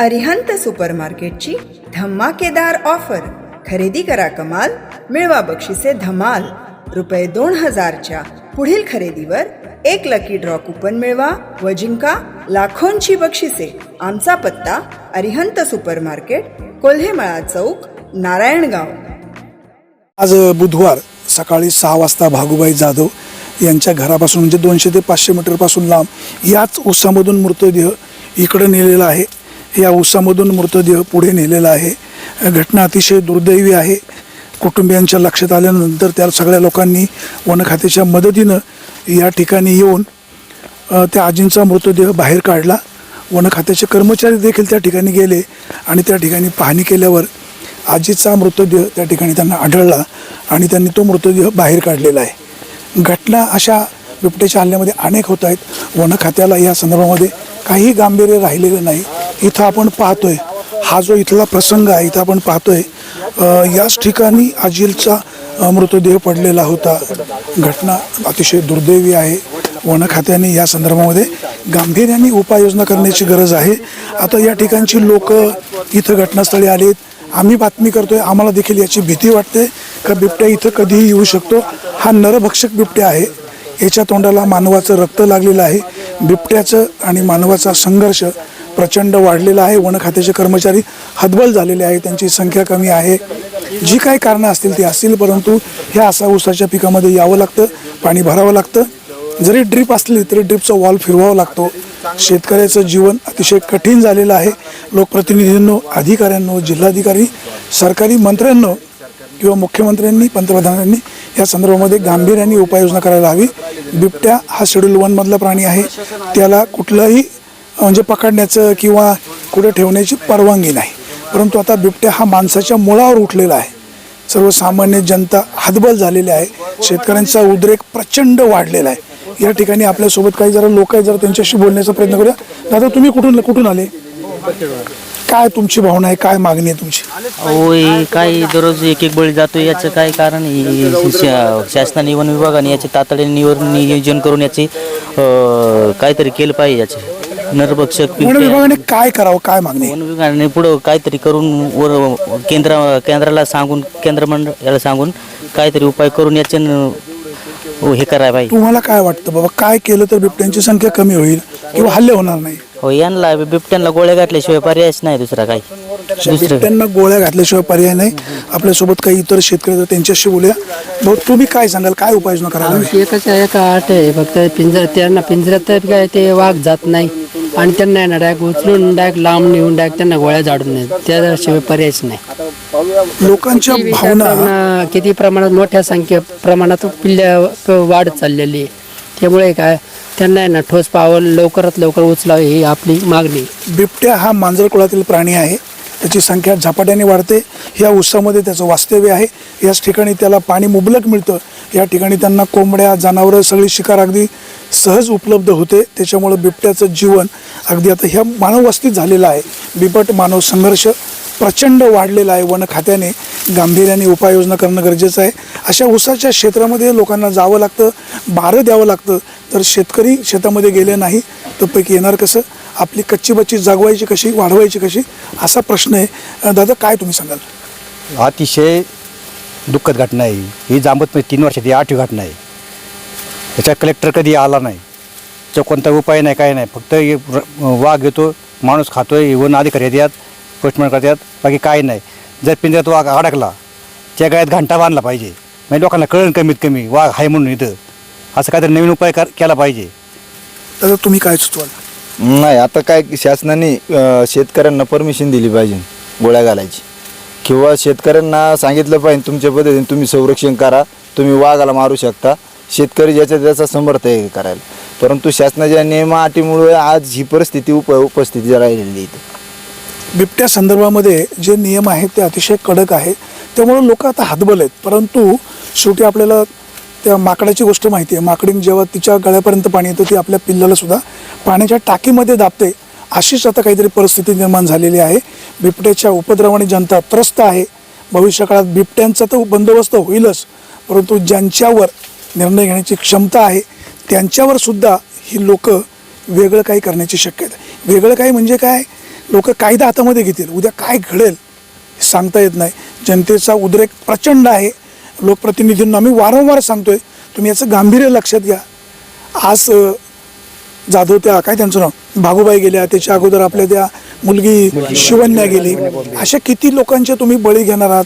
अरिहंत सुपरमार्केटची धमाकेदार ऑफर. खरेदी करा कमाल मिळवा बक्षिसे धमाल. रुपये दोन हजारच्या पुढील खरेदीवर एक लकी ड्रॉ कुपन मिळवा व जिंका लाखोंची बक्षिसे. आमचा पत्ता अरिहंत सुपरमार्केट कोल्हेमळा चौक नारायणगाव. आज बुधवार सकाळी सहा वाजता भागुबाई जाधव यांच्या घरापासून म्हणजे दोनशे ते पाचशे मीटरपासून लांब याच उसामधून मृतदेह इकडं नेलेला आहे. या ऊसामधून मृतदेह पुढे नेलेला आहे. घटना अतिशय दुर्दैवी आहे. कुटुंबियांच्या लक्षात आल्यानंतर त्या सगळ्या लोकांनी वन खात्याच्या मदतीनं या ठिकाणी येऊन त्या आजींचा मृतदेह बाहेर काढला. वन खात्याचे कर्मचारी देखील त्या ठिकाणी गेले आणि त्या ठिकाणी पाहणी केल्यावर आजीचा मृतदेह त्या ठिकाणी त्यांना आढळला आणि त्यांनी तो मृतदेह बाहेर काढलेला आहे. घटना अशा बिबट्याच्या हल्ल्यामध्ये अनेक होत आहेत. वन खात्याला या संदर्भामध्ये काही गांभीर्य राहिलेलं नाही. इथं आपण पाहतोय. हा जो इथला प्रसंग आहे इथं आपण पाहतोय याच ठिकाणी आजीलचा मृतदेह पडलेला होता. घटना अतिशय दुर्दैवी आहे. वन खात्याने या संदर्भामध्ये गांभीर्याने उपाययोजना करण्याची गरज आहे. आता या ठिकाणची लोक इथं घटनास्थळी आलीत. आम्ही बातमी करतोय. आम्हाला देखील याची भीती वाटते का बिबट्या इथं कधीही येऊ शकतो? हा नरभक्षक बिबट्या आहे. याच्या तोंडाला मानवाचं रक्त लागलेलं आहे. बिबट्याचं आणि मानवाचा संघर्ष प्रचंड वाढलेला आहे. वन खात्याचे कर्मचारी हतबल झालेले आहे. त्यांची संख्या कमी आहे. जी काही कारणं असतील ती असतील परंतु ह्या असा ऊसाच्या पिकामध्ये यावं लागतं पाणी भरावं लागतं. जरी ड्रीप असली तरी ड्रीपचा वॉल फिरवावा लागतो. शेतकऱ्याचं जीवन अतिशय कठीण झालेलं आहे. लोकप्रतिनिधींनो अधिकाऱ्यांनो जिल्हाधिकारी सरकारी मंत्र्यांनो किंवा मुख्यमंत्र्यांनी पंतप्रधानांनी या संदर्भामध्ये गांभीर्याने उपाययोजना करायला हवी. बिबट्या हा शेड्यूल वनमधला प्राणी आहे. त्याला कुठलंही म्हणजे पकडण्याचं किंवा कुठे ठेवण्याची परवानगी नाही. परंतु आता बिबट्या हा माणसाच्या मुळावर उठलेला आहे. सर्वसामान्य जनता हतबल झालेली आहे. शेतकऱ्यांचा उद्रेक प्रचंड वाढलेला आहे. या ठिकाणी आपल्यासोबत काही जरा लोक आहेत जरा त्यांच्याशी बोलण्याचा प्रयत्न करूया. दादा तुम्ही कुठून कुठून आले? काय तुमची भावना आहे? काय मागणी आहे तुमची? अहो हे काय दररोज एक एक बळी जातो याचं काय कारण आहे? शा- शासनाने वन विभागाने याचे तातडीने निवर नियोजन करून याचे अं, काहीतरी केलं पाहिजे याचे. नरभक्षक वन विभागाने काय करावं काय मागणी? वन विभागाने पुढं काहीतरी करून वर केंद्र केंद्राला सांगून केंद्र मंडळ याला सांगून काहीतरी उपाय करून याचे न- हे करायला पाहिजे तुम्हाला काय वाटतं बाबा? काय केलं तर बिबट्यांची संख्या कमी होईल किंवा हल्ले होणार नाही? हो यांना बिबट्यांना गोळ्या घातल्याशिवाय पर्यायच नाही दुसरा काही. बिबट्यांना गोळ्या घातल्याशिवाय पर्याय नाही. आपल्यासोबत काही इतर शेतकरी आहेत, त्यांच्याशी बोलूया. भाऊ तुम्ही काय सांगाल? काय उपाययोजना करायला हवी? आमची एकच एका आठ आहे. फक्त पिंजर त्यांना पिंजऱ्यात तर काय ते वाघ जात नाही. आणि त्यांना आहे ना डायरेक्ट उचलून डायरेक्ट लांब नेऊन डायरेक्ट त्यांना गोळ्या झाडून नाही त्याशिवाय पर्यायच नाही. लोकांच्या भावना प्रमाणात- किती प्रमाणात मोठ्या संख्ये प्रमाणात पिल्ल्या वाढत चाललेली आहे. त्यामुळे काय त्यांना आहे ना ठोस पावल लवकरात लवकर उचलावे ही आपली मागणी बिबट्या हा मांजर कुळातील प्राणी आहे. त्याची संख्या झपाट्याने वाढते. या उत्सवामध्ये त्याचं वास्तव्य आहे. याच ठिकाणी त्याला पाणी मुबलक मिळतं. या ठिकाणी त्यांना कोंबड्या जनावरं सगळी शिकार अगदी सहज उपलब्ध होते. त्याच्यामुळं बिबट्याचं जीवन अगदी आता ह्या मानववस्तीत झालेलं आहे. बिबट मानव संघर्ष प्रचंड वाढलेला आहे. वन खात्याने गांभीर्याने उपाययोजना करणं गरजेचं आहे. अशा ऊसाच्या क्षेत्रामध्ये लोकांना जावं लागतं बारं द्यावं लागतं. तर शेतकरी शेतामध्ये गेले नाही तर पैकी येणार कसं? आपली कच्ची बच्ची जागवायची कशी वाढवायची कशी असा प्रश्न आहे. दादा काय तुम्ही सांगाल? अतिशय दुःखद घटना आहे ही. जांबत म्हणजे तीन वर्षात ही आठवी घटना आहे. याच्या कलेक्टर कधी आला नाही. त्याचा कोणता उपाय नाही काय नाही. फक्त हे र- वाघ येतो माणूस खातोय वन अधिकारी येतात पोस्टमॅन करतात बाकी काय नाही. जर पिंजऱ्यात वाघ अडकला त्या गायात घंटा बांधला पाहिजे. म्हणजे लोकांना कळण कमीत कमी वाघ आहे म्हणून इथं. असं काहीतरी नवीन उपाय कर केला पाहिजे. दादा तुम्ही काय सुचवाल? नाही आता काय शासनाने अ, शेतकऱ्यांना परमिशन दिली पाहिजे गोळ्या घालायची. किंवा शेतकऱ्यांना सांगितलं पाहिजे तुमच्या पद्धतीने तुम्ही संरक्षण करा तुम्ही वाघाला मारू शकता. शेतकरी ज्याच्या त्याचा समर्थ आहे हे करायला. परंतु शासनाच्या नियमा अटीमुळे आज ही परिस्थिती उप उपस्थिती राहिलेली आहे. बिबट्या संदर्भामध्ये जे नियम आहेत ते अतिशय कडक आहे. त्यामुळे लोक आता हातबल आहेत. परंतु शेवटी आपल्याला त्या माकडाची गोष्ट माहिती आहे. माकडीन जेव्हा तिच्या गळ्यापर्यंत पाणी येतं ती आपल्या पिल्लाला सुद्धा पाण्याच्या टाकीमध्ये दाबते. अशीच आता काहीतरी परिस्थिती निर्माण झालेली आहे. बिबट्याच्या उपद्रवाने जनता त्रस्त आहे. भविष्यकाळात बिबट्यांचा तर बंदोबस्त होईलच परंतु ज्यांच्यावर निर्णय घेण्याची क्षमता आहे त्यांच्यावर सुद्धा ही लोक वेगळं काही करण्याची शक्यता आहे. वेगळं काही म्हणजे काय? लोक कायदा हातामध्ये घेतील. उद्या काय घडेल हे सांगता येत नाही. जनतेचा उद्रेक प्रचंड आहे. लोकप्रतिनिधींना आम्ही वारंवार सांगतोय तुम्ही याचं गांभीर्य लक्षात घ्या. आज जाधव त्या काय त्यांचं नाव? भागूबाई गेल्या त्याच्या अगोदर आपल्या त्या मुलगी शिवन्या गेली. अशा किती लोकांचे तुम्ही बळी घेणार आहात?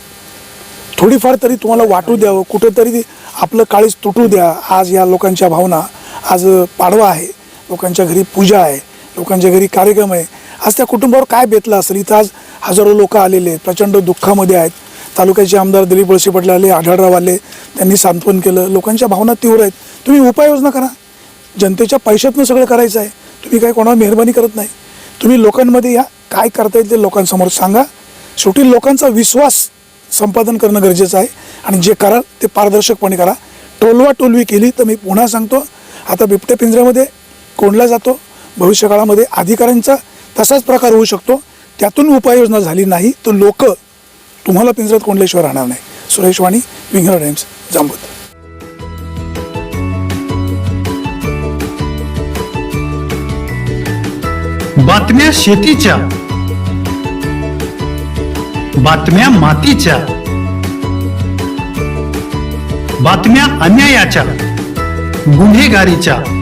थोडीफार तरी तुम्हाला वाटू द्यावं कुठंतरी आपलं काळीच तुटू द्या. आज या लोकांच्या भावना आज पाडवा आहे. लोकांच्या घरी पूजा आहे. लोकांच्या घरी कार्यक्रम आहे. आज त्या कुटुंबावर काय बेतलं असेल? इथं आज हजारो लोक आलेले आहेत. प्रचंड दुःखामध्ये आहेत. तालुक्याचे आमदार दिलीप वळसे पाटील आले आढळराव आले त्यांनी सांत्वन केलं. लोकांच्या भावना तीव्र आहेत. तुम्ही उपाययोजना करा. जनतेच्या पैशातनं सगळं करायचं आहे. तुम्ही काय कोणावर मेहरबानी करत नाही. तुम्ही लोकांमध्ये या. काय करता येईल ते लोकांसमोर सांगा. शेवटी लोकांचा विश्वास संपादन करणं गरजेचं आहे. आणि जे कराल ते पारदर्शकपणे करा. टोलवा टोलवी केली तर मी पुन्हा सांगतो. आता बिबट्या पिंजऱ्यामध्ये कोंडला जातो. भविष्यकाळामध्ये अधिकाऱ्यांचा तसाच प्रकार होऊ शकतो. त्यातून उपाययोजना झाली नाही तर लोक तुम्हाला पिंजऱ्यात कोंडल्याशिवाय राहणार नाही. सुरेश वाणी विंगर टाइम्स जांबूत बातम्या शेतीच्या. बातम्या मातीच्या. बातम्या अन्यायाच्या. गुन्हेगारीच्या.